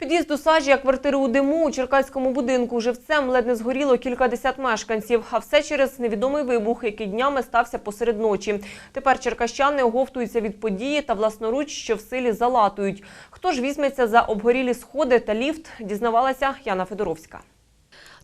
Під'їзд у сажі, а квартири у диму у черкаському будинку. Живцем ледь не згоріло кількадесят мешканців. А все через невідомий вибух, який днями стався посеред ночі. Тепер черкащани оговтуються від події та власноруч, що в силі залатують. Хто ж візьметься за обгорілі сходи та ліфт, дізнавалася Яна Федоровська.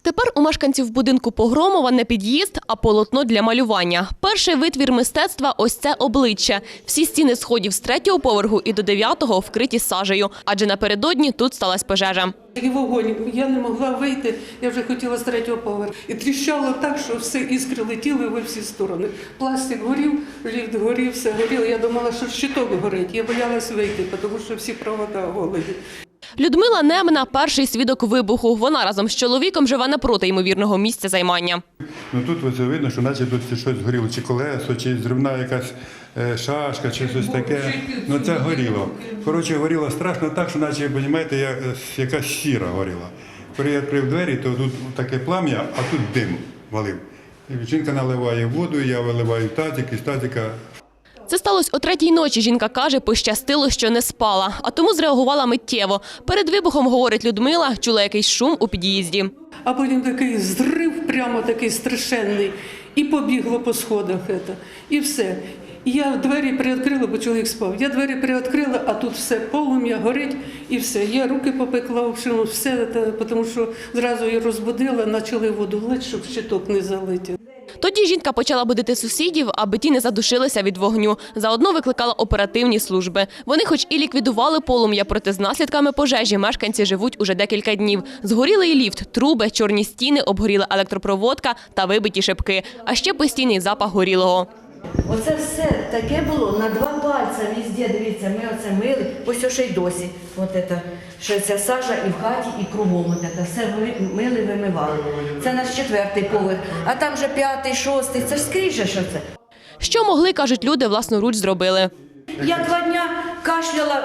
Тепер у мешканців будинку Погромова не під'їзд, а полотно для малювання. Перший витвір мистецтва – ось це обличчя. Всі стіни сходів з третього поверху і до дев'ятого вкриті сажею, адже напередодні тут сталася пожежа. І вогонь. Я не могла вийти, я вже хотіла з третього поверху. І тріщало так, що все іскри летіли во всі сторони. Пластик горів, ліфт горів, все горіло. Я думала, що щиток горить. Я боялась вийти, тому що всі провода голені. Людмила Немна – перший свідок вибуху. Вона разом з чоловіком живе напроти ймовірного місця займання. Ну тут ось видно, що наче тут щось згоріло, чи колесо, чи зривна якась е, шашка, чи щось таке. Ну це горіло. Коротше, горіло страшно так, що наче, розумієте, е, якась сіра горіла. Коли я відкрив двері, то тут таке плам'я, а тут дим валив. Жінка наливає воду, я виливаю тазик, із тазика Це сталося о третій ночі. Жінка каже, пощастило, що не спала, а тому зреагувала миттєво. Перед вибухом, говорить Людмила, чула якийсь шум у під'їзді. А потім такий зрив, прямо такий страшенний, і побігло по сходах. Это. І все. Я двері приоткрила, бо чоловік спав. Я двері приоткрила, а тут все полум'я горить і все. Я руки попекла, в общем, все, тому що зразу її розбудила, почали воду влити, щоб щиток не залетів. Тоді жінка почала будити сусідів, аби ті не задушилися від вогню. Заодно викликала оперативні служби. Вони хоч і ліквідували полум'я, проте з наслідками пожежі мешканці живуть уже декілька днів. Згорілий ліфт, труби, чорні стіни, обгоріла електропроводка та вибиті шибки. А ще постійний запах горілого. Оце все таке було на два пальця везде, дивіться, ми оце мили, ось о, ще й досі. От це, що ця сажа і в хаті, і кругом. От це, все мили, вимивали. Це наш четвертий поверх, а там вже п'ятий, шостий, це ж скрізь же що це. Що могли, кажуть люди, власноруч зробили. Я два дня кашляла,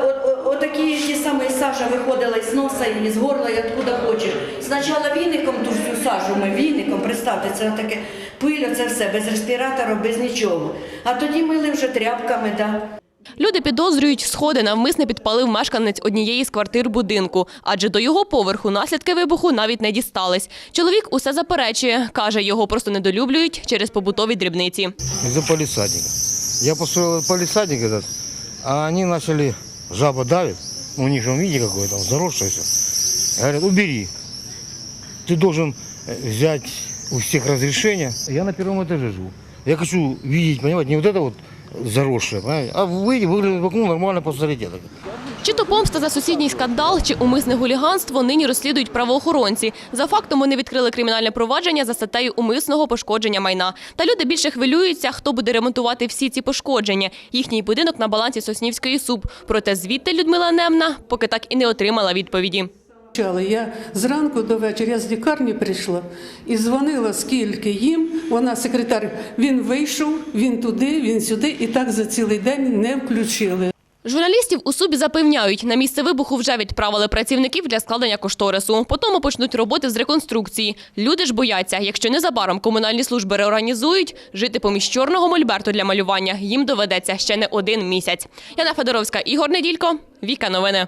отакі ті самі сажа виходила із носа, і з горла, і откуда хочеш. Спочатку віником ту всю сажу ми віником, представте, це таке пиль, це все, без респіратора, без нічого. А тоді мили вже тряпками, да. Люди підозрюють, сходи навмисне підпалив мешканець однієї з квартир будинку, адже до його поверху наслідки вибуху навіть не дістались. Чоловік усе заперечує, каже, його просто недолюблюють через побутові дрібниці. из-за полисадника. Я построил полисадник этот, а они начали, жаба давит, у них же, видите, какое там, заросшее все. Говорят, убери. Ты должен э, взять у всех разрешение. Я на первом этаже живу. Я хочу видеть, понимаете, не вот это вот заросшее, понимаете, а выйти, выглянуть в окно, нормально посмотреть это. Чи то помста за сусідній скандал, чи умисне хуліганство нині розслідують правоохоронці. За фактом вони відкрили кримінальне провадження за статтею умисного пошкодження майна. Та люди більше хвилюються, хто буде ремонтувати всі ці пошкодження. Їхній будинок на балансі Соснівської СУБ. Проте звідти Людмила Немна поки так і не отримала відповіді. Я зранку до вечора з лікарні прийшла і дзвонила скільки їм. Вона секретар. Він вийшов, він туди, він сюди, і так за цілий день не включили. Журналістів у СУБі запевняють, на місце вибуху вже відправили працівників для складення кошторису. Потім почнуть роботи з реконструкції. Люди ж бояться, якщо незабаром комунальні служби реорганізують, жити поміж чорного мольберту для малювання їм доведеться ще не один місяць. Яна Федоровська, Ігор Неділько, Віка Новини.